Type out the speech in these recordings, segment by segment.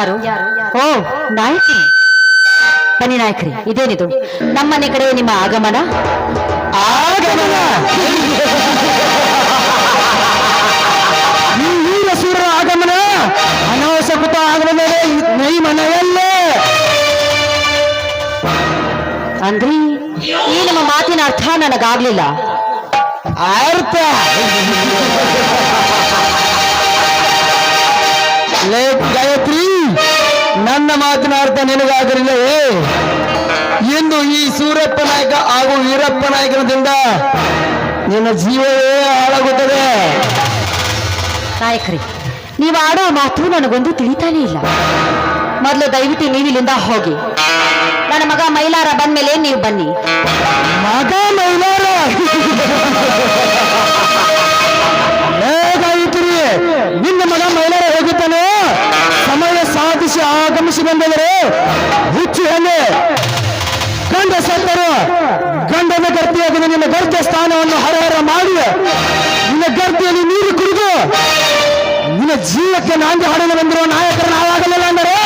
ಯಾರು? ಓ, ನಾಯಕಿ. ಬನ್ನಿ ನಾಯಕ್ರಿ, ಇದೇನಿದು? ನಮ್ಮನೆ ಕಡೆ ನಿಮ್ಮ ಆಗಮನ? ಆಗಮನ? ಸೂರ್ಯರ ಆಗಮನ? ಅನಾವಶ್ಯಕೃತ ಆಗಮನ ನೈ ಮನೆಯಲ್ಲೇ. ಅಂದ್ರಿ, ಈ ನಿಮ್ಮ ಮಾತಿನ ಅರ್ಥ ನನಗಾಗ್ಲಿಲ್ಲ. ಅರ್ಥ ಲೇ ಗಾಯತ್ರಿ ನನ್ನ ಮಾತಿನ ಅರ್ಥ ನಿನಗಾಗಲಿಲ್ಲವೇ ಎಂದು ಈ ಸೂರಪ್ಪ ನಾಯಕ ಹಾಗೂ ವೀರಪ್ಪ ನಾಯಕನದಿಂದ ನಿನ್ನ ಜೀವವೇ ಹಾಳಾಗುತ್ತದೆ. ನಾಯಕರೇ ನೀವು ಆಡೋ ಮಾತು ನನಗೊಂದು ತಿಳಿತಾನೇ ಇಲ್ಲ. ಮೊದಲು ದಯವಿಟ್ಟು ನೀವಿಲ್ಲಿಂದ ಹೋಗಿ. ನನ್ನ ಮಗ ಮೈಲಾರ ಬಂದ್ಮೇಲೆ ನೀವು ಬನ್ನಿ. ಮಗ ಮೈಲಾರ? ಸ್ಥಾನವನ್ನು ಹರಹರ ಮಾಡಿ, ನಿನ್ನ ಗರ್ತಿಯಲ್ಲಿ ನೀರು ಕುಡಿದು, ನಿನ್ನ ಜೀವಕ್ಕೆ ನಾಂದಿ ಹಾಡಲು ಬಂದಿರುವ ನಾಯಕರ ನಾವಾಗಲಿಲ್ಲ ಅಂದರೆ,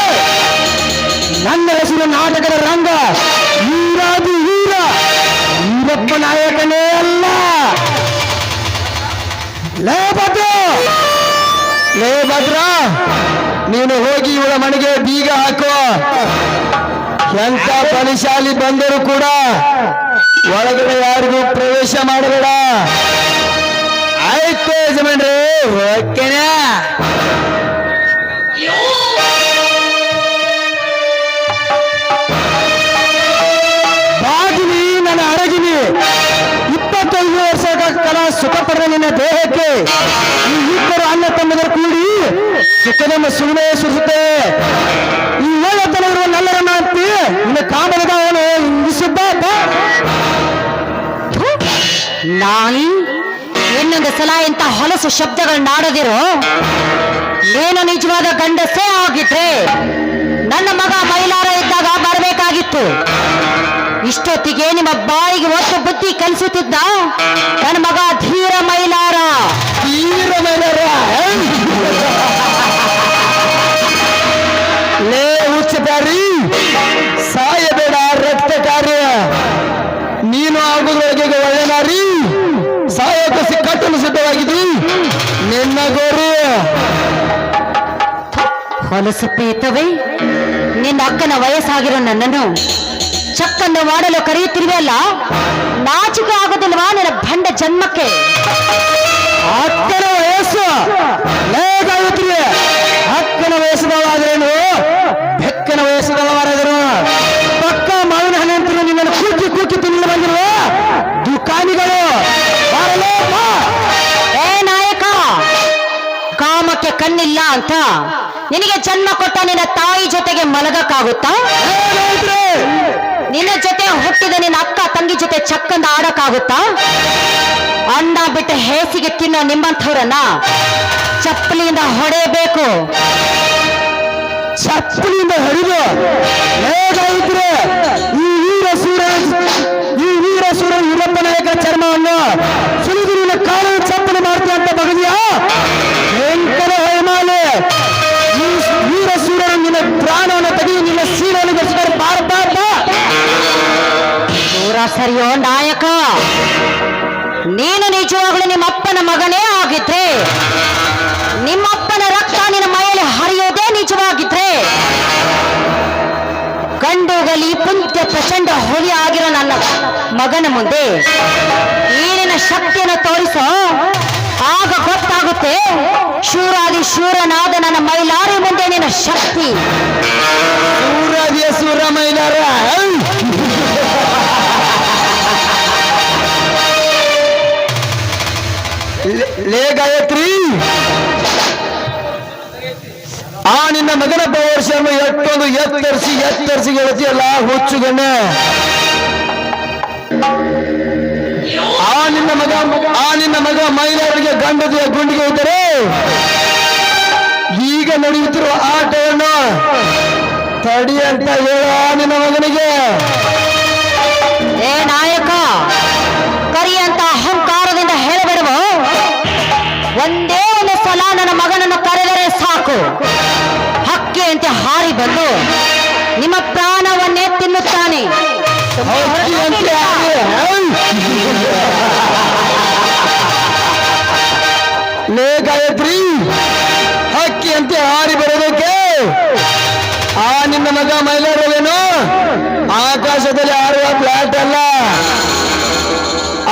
ನನ್ನ ಹೆಸರು ನಾಟಕದ ರಂಗ ವೀರಾದಿ ವೀರ ವೀರಪ್ಪ ನಾಯಕನೇ ಅಲ್ಲ. ಲೇ ಭದ್ರ, ಲೇ ನೀನು ಹೋಗಿ ಇವಳ ಮನೆಗೆ ಬೀಗ ಹಾಕುವ. ಎಂತ ಬಲಿಶಾಲಿ ಬಂದರೂ ಕೂಡ ಒಳಗಡೆ ಯಾರಿಗೂ ಪ್ರವೇಶ ಮಾಡಬೇಡ. ಆಯ್ತು ಯಜಮಾನ್ರಿ, ಓಕೆನಾ? ಬಾಗಿನಿ ನನ್ನ ಅಡಗಿನಿ ಇಪ್ಪತ್ತೈದು ವರ್ಷ ಕಾಲ ಸುಖ ಪಡೆದ ನಿನ್ನ ದೇಹಕ್ಕೆ ಈ ಇಬ್ಬರು ಅನ್ನ ತಮ್ಮದರು ಕೂಡಿ ಸುಖ ನಮ್ಮ ಸುಮ್ಮನೆ ಸುರಿಸುತ್ತೆ. ಶಬ್ದಗಳನ್ನ ಶಬ್ದಗಳನ್ನಾಡದಿರೋ ನೀನು ನಿಜವಾದ ಗಂಡಸೇ ಆಗಿದ್ರೆ ನನ್ನ ಮಗ ಮೈಲಾರ ಇದ್ದಾಗ ಬರಬೇಕಾಗಿತ್ತು ಇಷ್ಟೊತ್ತಿಗೆ ನಿಮ್ಮ ಬಾಯಿಗೆ ಒಟ್ಟು ಬುದ್ಧಿ ಕಲಿಸುತ್ತಿದ್ದ ನನ್ನ ಮಗ ಧೀರ ಮೈಲಾರ. ಧೀರ ಮೈಲಾರ ಲೇ ಉಚ್ಚತಾರಿ ಹೊಲಸು ಪೇತವೇ ನಿನ್ನ ಅಕ್ಕನ ವಯಸ್ಸಾಗಿರೋ ನನ್ನನ್ನು ಚಕ್ಕನ್ನು ಮಾಡಲು ಕರೆಯುತ್ತಿರುವೆಯಲ್ಲ? ನಾಚಿಕೆ ಆಗೋದಿಲ್ವಾ ನನ್ನ ಭಂಡ ಜನ್ಮಕ್ಕೆ? ಅಕ್ಕನ ವಯಸ್ಸು ಲೇ ಅಕ್ಕನ ವಯಸ್ಸದವಾದ್ರೇನು ಬೆಕ್ಕನ ವಯಸ್ಸದವರಾದರು ಪಕ್ಕ ಮಾವಿನ ಹಣ್ಣಂತರು ನಿನ್ನನ್ನು ಕೂಕಿ ಕೂಕಿ ತಿನ್ನಲು ಬಂದಿರುವ ದುಕಾನಿಗಳು. ಏ ನಾಯಕ ಕಾಮಕ್ಕೆ ಕಣ್ಣಿಲ್ಲ ಅಂತ ನಿನಗೆ ಜನ್ಮ ಕೊಟ್ಟ ನಿನ್ನ ತಾಯಿ ಜೊತೆಗೆ ಮಲಗಕ್ಕಾಗುತ್ತಾ? ನಿನ್ನ ಜೊತೆ ಹುಟ್ಟಿದ ನಿನ್ನ ಅಕ್ಕ ತಂಗಿ ಜೊತೆ ಚಕ್ಕಂದ ಆಡಕ್ಕಾಗುತ್ತಾ? ಅನ್ನ ಬಿಟ್ಟು ಹೇಸಿಗೆ ತಿನ್ನೋ ನಿಮ್ಮಂಥವ್ರನ್ನ ಚಪ್ಪಲಿಯಿಂದ ಹೊಡೆಯಬೇಕು. ಚಪ್ಪಲಿಯಿಂದ ಹೊಡೆದು ಈ ಸರಿಯೋ ನಾಯಕ. ನೀನು ನಿಜವಾಗ್ಲೂ ನಿಮ್ಮಪ್ಪನ ಮಗನೇ ಆಗಿದ್ರೆ, ನಿಮ್ಮಪ್ಪನ ರಕ್ತ ನಿನ್ನ ಮೈಯಲ್ಲಿ ಹರಿಯೋದೇ ನಿಜವಾಗಿದ್ರೆ, ಗಂಡುಗಲಿ ಪುಂತ್ಯ ಪ್ರಚಂಡ ಹುಲಿ ಆಗಿರೋ ನನ್ನ ಮಗನ ಮುಂದೆ ಏನಿನ ಶಕ್ತಿಯನ್ನು ತೋರಿಸೋ ಆಗ ಗೊತ್ತಾಗುತ್ತೆ, ಶೂರಾದಿ ಶೂರನಾದ ನನ್ನ ಮೈಲಾರಿ ಮುಂದೆ ನಿನ್ನ ಶಕ್ತಿ. ಶಮ ಎತ್ತೊಂದು ಎತ್ತರಿಸಿ ಎತ್ತರಿಸಿ ಗೆಳತಿಯಲ್ಲ ಹುಚ್ಚುಗಣ್ಣ ಆ ನಿನ್ನ ಮಗ, ಆ ನಿನ್ನ ಮಗ ಮಹಿಳೆಯವರಿಗೆ ಗಂಡದ ಗುಂಡಿಗೆ ಇದ್ದರೆ ಈಗ ನಡೆಯುತ್ತಿರುವ ಆಟವನ್ನು ತಡಿ ಅಂತ ಹೇಳ ನಿನ್ನ ಮಗನಿಗೆ. ಏ ನಾಯಕ, ಕರಿ ಅಂತ ಅಹಂಕಾರದಿಂದ ಹೇಳಬಿಡುವ? ಒಂದೇ ಒಂದು ಸಲ ನನ್ನ ಮಗನನ್ನು ಕರೆದರೆ ಸಾಕು. ಬಂದು ನಿಮ್ಮ ಪ್ರಾಣವನ್ನೇ ತಿನ್ನುತ್ತಾನೆ. ಅಂತೆ ಹಾರಿ ಲೇ ಗಾಯತ್ರಿ, ಹಕ್ಕಿ ಅಂತೆ ಹಾರಿ ಬರೋದಕ್ಕೆ ಆ ನಿನ್ನ ಮಗ ಮೈಲಾರವೇನು? ಆಕಾಶದಲ್ಲಿ ಹಾರುವ ಪ್ಲಾಟ್ ಅಲ್ಲ.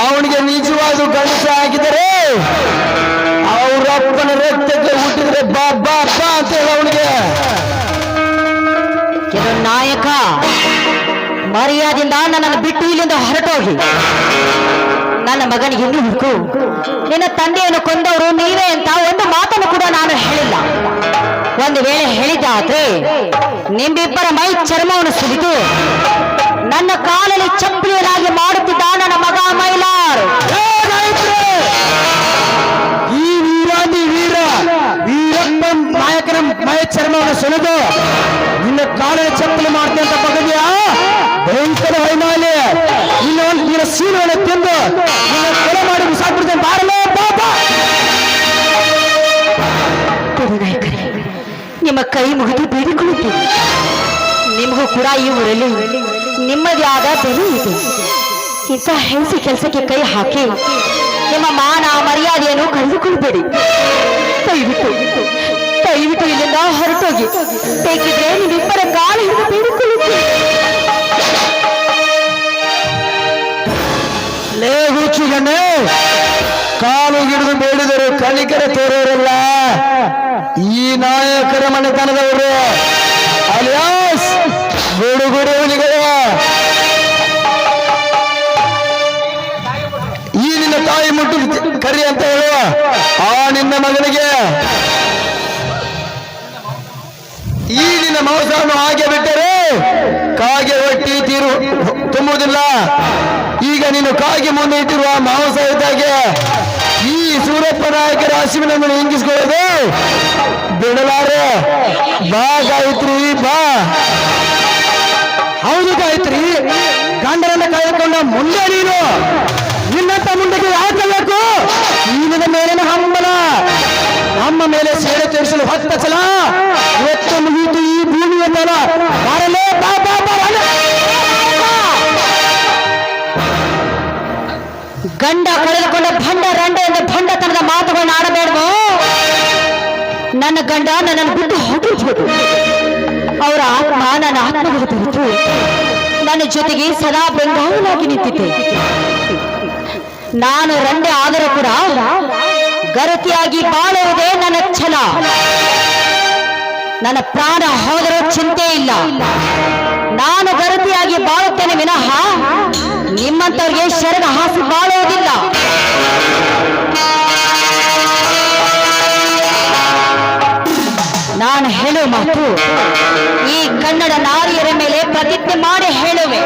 ಅವನಿಗೆ ನಿಜವಾದ ಗಣಸ ಹಾಕಿದರೆ ಅವರಪ್ಪನ ರಕ್ತಕ್ಕೆ ಹುಟ್ಟಿದ್ರೆ ಬಾ ಬಾ ಅಂತ ಹೇಳ ಅವನಿಗೆ. ನಾಯಕ, ಮರ್ಯಾದಿಂದ ನನ್ನನ್ನು ಬಿಟ್ಟು ಇಲ್ಲಿಂದ ಹೊರಟೋಗಿ. ನನ್ನ ಮಗನಿಗೆ ಇನ್ನೂ ಹುಡುಕು. ನಿನ್ನ ತಂದೆಯನ್ನು ಕೊಂದವರು ನೀವೇ ಅಂತ ಒಂದು ಮಾತನ್ನು ಕೂಡ ನಾನು ಹೇಳಿಲ್ಲ. ಒಂದು ವೇಳೆ ಹೇಳಿದಾದ್ರೆ ನಿಮ್ಮಿಬ್ಬರ ಮೈ ಚರ್ಮವನ್ನು ಸುರಿದು ನನ್ನ ಕಾಲಲ್ಲಿ ಚಪ್ಪಲಿಯಲಾಗಿ ಮಾಡುತ್ತಿದ್ದ ನನ್ನ ಮಗ ಮೈಲಾರ್. ಮಯ ಚರ್ಮವನ್ನು ಸುಲಿದು ನಿನ್ನ ಕಾಲೇ ಚಪ್ಪಲಿ ಮಾಡ್ತೀನಿ ಅಂತ ಬಗದಿಯ ಭಯಂಕರ ವೈಮಾಲಿ ನಿನ್ನ ಒಂದು ನಿನ್ನ ತಿಂದು ನಿನ್ನ ಕೊಲೆ ಮಾಡಿ ಬಿಸಾಕ್ಬಿಡ್ತೇನೆ. ಬಾರಲೇ ಪಾಪ ನಿಮ್ಮ ಕೈ ಮುಗಿದು ಬೇಡಿಕೊಳ್ಳುತ್ತೇನೆ ನಿಮಗೂ ಕೂಡ ಈ ಊರಲ್ಲಿ ನಿಮ್ಮದೇ ಆದ ಬೆಲೆ ಇದೆ. ಇಂಥ ಹೆಂಗಸಿ ಕೆಲಸಕ್ಕೆ ಕೈ ಹಾಕಿ ನಿಮ್ಮ ಮಾನ ಮರ್ಯಾದೆಯನ್ನು ಕಳೆದುಕೊಳ್ಬೇಡಿ ದಯವಿಟ್ಟು ದಯವಿಟ್ಟು ಇಲ್ಲಿಂದ ಹೊರಟೋಗಿ. ಬೇಕಿದ್ರೆ ನಿಮ್ಮಿಬ್ಬರ ಕಾಲ ಹಿಡಿದು ಬೇಡಿಕೊಳ್ಳುತ್ತೇನೆ ಲೇ ಹುಚ್ಚುಗಣ್ಣೆ ಕಾಲು ಹಿಡಿದು ಬೇಡಿದರು ಕಲಿಕರ ತೋರೋರಲ್ಲ. ಈ ನಾಯಕರ ಮನೆತನದವರು, ಅಲಿಯಾಸ್ ಗುಡುಗುಡು ಹುಲಿಗಳು. ಈ ನಿನ್ನ ತಾಯಿ ಮುಟ್ಟು ಕರಿ ಅಂತ ಹೇಳುವ ಆ ನಿನ್ನ ಮಗನಿಗೆ ಈ ನಿನ್ನ ಮಾಂಸವನ್ನು ಹಾಗೆ ಬಿಟ್ಟರೆ ಕಾಗೆ ಹೊಟ್ಟಿ ತೀರು ತುಂಬುವುದಿಲ್ಲ. ಈಗ ನೀನು ಕಾಗೆ ಮುಂದೆ ಇಟ್ಟಿರುವ ಮಾಂಸ ಇದ್ದಾಗೆ ಈ ಸೂರಪ್ಪ ನಾಯಕರ ಹಸಿವಿನನ್ನು ಹಿಂಗಿಸ್ಕೊಳ್ಳೋದು ಬಿಡಲಾರೆ, ಬಾ ಗಾಯತ್ರಿ, ಬಾ. ಹೌದು ಗಾಯತ್ರಿ ಗಂಡರನ್ನ ಕಾಯಕೊಂಡ ಮುಂದೆ ನೀನು. ನಿನ್ನಂತ ಮುಂದಕ್ಕೆ ಯಾಕೆ ಬೇಕು ನೀನಿನ ಮೇಲಿನ ಹಂಬಲ. ನಮ್ಮ ಮೇಲೆ ಸೇರೆ ತೋರಿಸಲು ಹತ್ತ ಇವತ್ತು ಮುಗಿಯಿತು ಈ ಭೂಮಿಯ ತಲ ಬರಲೇ. ಗಂಡ ಕಳೆದುಕೊಂಡ ಭಂಡ, ರಂಡ ಭಂಡ ಭಂಡತನದ ಮಾತುಗಳನ್ನು ಆಡಬೇಡವೋ? ನನ್ನ ಗಂಡ ನನ್ನನ್ನು ಬಿಟ್ಟು ಹೋಗಿರ್ಬೋದು ಅವರ ಆತ್ಮ ನನ್ನ ಆತ್ಮಗಳು ಬೆರೆತು ನನ್ನ ಜೊತೆಗೆ ಸದಾ ಬೆಂಗಾವಲಾಗಿ ನಿಂತಿದ್ದೆ. ನಾನು ರಂಡೆ ಆದರೂ ಕೂಡ ಗರತಿಯಾಗಿ ಬಾಳುವುದೇ ನನ್ನ ಛಲ. ನನ್ನ ಪ್ರಾಣ ಹೋದರೂ ಚಿಂತೆ ಇಲ್ಲ. ನಾನು ಗರತಿಯಾಗಿ ಬಾಳುತ್ತೇನೆ ವಿನಃ ನಿಮ್ಮಂತವ್ರಿಗೆ ಶರಣ ಹಾಸಿ ಬಾಳುವುದಿಲ್ಲ. ನಾನು ಹೇಳು ಮಾತು ಈ ಕನ್ನಡ ನಾರಿಯರ ಮೇಲೆ ಪ್ರತಿಜ್ಞೆ ಮಾಡಿ ಹೇಳುವೆ.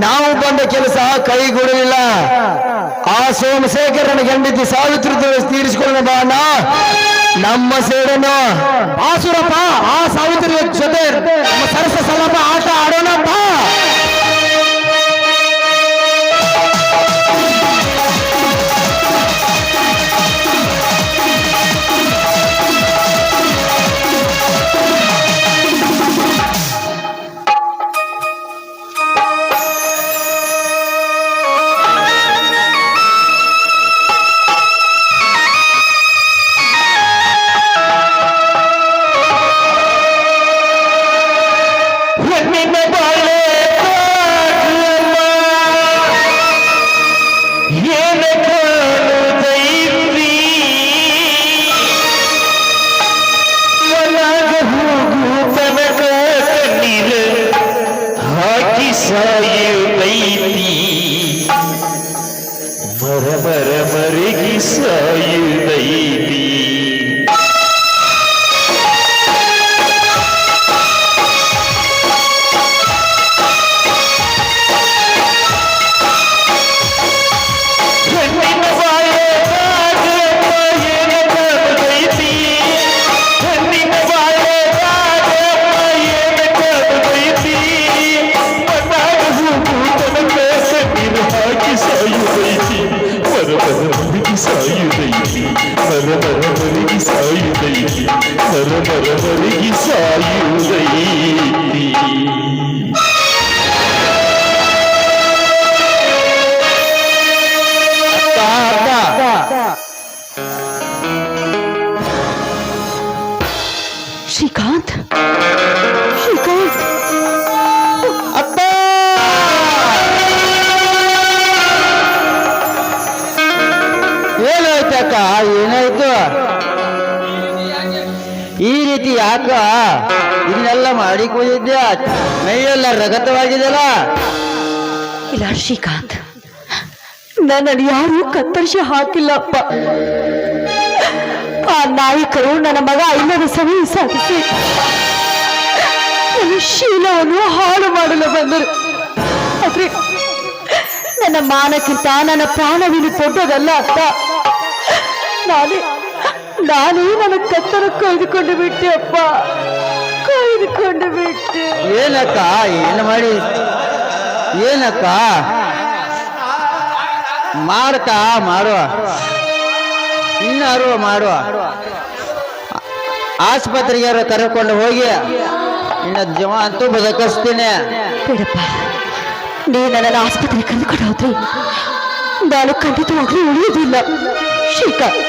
ನಾವು ಬಂದ ಕೆಲಸ ಕೈಗೂಡಲಿಲ್ಲ ಆ ಸೋಮಶೇಖರನ ಗಂಡಿತಿ ಸಾವಿತ್ರಿ ತೀರಿಸಿಕೊಳ್ಳೋಣ ಬಾ ಅಣ್ಣ. ನಮ್ಮ ಸೇಡನ್ನು ಆಸುರಪ್ಪ ಆ ಸಾವಿತ್ರಿ ಜೊತೆ ನಮ್ಮ ಸರಸ ಸಲಭ ಆಟ ಆಡೋಣ పరమరికి సాయుధైతి ಸಾಯುದೈತಿ ಮರ ಮರ ಮರಿಗೆ ರೀತಿ ಯಾಕ? ಇದನ್ನೆಲ್ಲ ಮಾಡಿ ಕೂದಿದ್ದೆ ಮೈಯೆಲ್ಲ ರಗತವಾಗಿದೆಲ್ಲ ಇಲ್ಲ, ಶ್ರೀಕಾಂತ್. ನನ್ನನ್ನು ಯಾರು ಕತ್ತರಿಸಿ ಹಾಕಿಲ್ಲಪ್ಪ. ಆ ನಾಯಕರು ನನ್ನ ಮಗ ಇಲ್ಲದ ಸಮಯ ಸಾಧಿಸಿ. ನನ್ನ ಶೀಲವನ್ನು ಹಾಳು ಮಾಡಲು ಬಂದರು. ಆದ್ರೆ ನನ್ನ ಮಾನಕ್ಕಿಂತ ನನ್ನ ಪ್ರಾಣವಿನ ದೊಡ್ಡದಲ್ಲ ಅಂತ ನಾನೇ ನಾನೇ ನನ್ನ ಕತ್ತನ ಕೊಯ್ದುಕೊಂಡು ಬಿಟ್ಟೆ ಅಪ್ಪ. ಕೊಯ್ದುಕೊಂಡು ಬಿಟ್ಟೆ. ಏನಕ್ಕ ಏನು ಮಾಡಿ? ಏನಕ್ಕ? ಮಾಡಕ ಮಾಡುವ. ಇನ್ನಾರು ಮಾಡುವ. ಆಸ್ಪತ್ರೆಗೆ ಕರ್ಕೊಂಡು ಹೋಗಿ ನಿನ್ನ ಜೀವ ಅಂತೂ ಬದುಕಿಸ್ತೀನಿ. ಬಿಡಪ್ಪ ನೀ ನನ್ನ ಆಸ್ಪತ್ರೆಗೆ ಕರೆದುಕೊಂಡು ಹೋದ್ರಿ ನಾನು ಖಂಡಿತವಾಗ್ಲೂ ಉಳಿಯೋದಿಲ್ಲ ಶ್ರೀಕಾಂತ್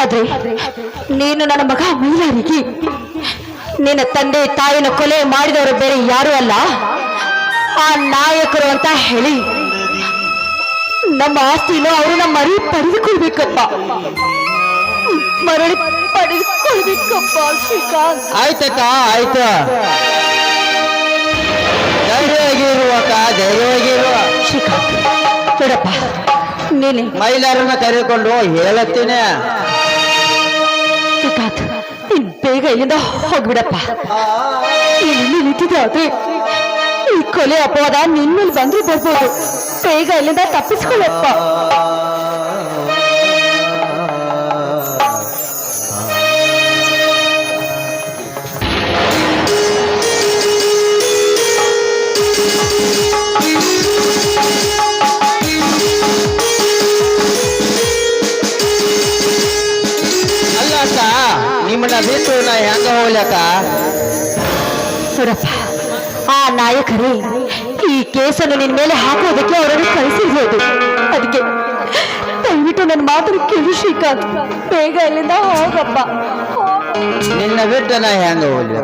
ಆದ್ರೆ ನೀನು ನನ್ನ ಮಗ ಮೈಲಾರಿಗೆ ನಿನ್ನ ತಂದೆ ತಾಯಿನ ಕೊಲೆ ಮಾಡಿದವರು ಬೇರೆ ಯಾರು ಅಲ್ಲ. ಆ ನಾಯಕರು ಅಂತ ಹೇಳಿ ನಮ್ಮ ಆಸ್ತಿನ ಅವ್ರನ್ನ ಮರಿ ಪಡೆದುಕೊಳ್ಬೇಕಪ್ಪ. ಮರಳಿ ಪಡೆದುಕೊಳ್ಬೇಕಪ್ಪ ಶ್ರೀಕಾಂತ್. ಆಯ್ತಕ್ಕ ಆಯ್ತು. ಧೈರ್ಯವಾಗಿರುವಕ್ಕ ಧೈರ್ಯವಾಗಿರುವ. ಶ್ರೀಕಾಂತ್ ಬೇಡಪ್ಪ. ನೀನೆ. ಮಹಿಳೆಯರನ್ನ ಕರೆದುಕೊಂಡು ಹೇಳತ್ತೀನಿ. ಶ್ರೀಕಾಂತ್ ನೀನ್ ಬೇಗ ಇಲ್ಲಿಂದ ಹೋಗ್ಬಿಡಪ್ಪ. ಇಲ್ಲಿ ಆದ್ರೆ ಈ ಕೊಲೆ ಅಪವಾದ ನಿನ್ನಲ್ಲಿ ಬಂದ್ರು ಬರ್ಬೋದು. ಬೇಗ ಇಲ್ಲಿಂದ ತಪ್ಪಿಸ್ಕೊಳ್ಳಪ್ಪ. ನಿಮ್ಮನ್ನ ಬಿಟ್ಟು ನಾ ಹೆಂಗ ಹೋಗ್ಲಕ್ಕ ಸುರಪ್ಪ ಆ ನಾಯಕರೇ ಈ ಕೇಸನ್ನು ನಿನ್ ಮೇಲೆ ಹಾಕೋದಕ್ಕೆ ಅವರನ್ನು ಕಳಿಸಿರ್ಬೋದು ಅದಕ್ಕೆ ದಯವಿಟ್ಟು ನನ್ನ ಮಾತು ಕೇಳಿ ಶ್ರೀಕಾಂತ್ ಬೇಗ ಇಲ್ಲಿಂದ ಹೋಗಪ್ಪ ಹೋಗು. ನಿನ್ನ ಬಿಟ್ಟು ನಾ ಹೆಂಗ ಹೋಗ್ಲಿ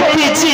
দেখেছি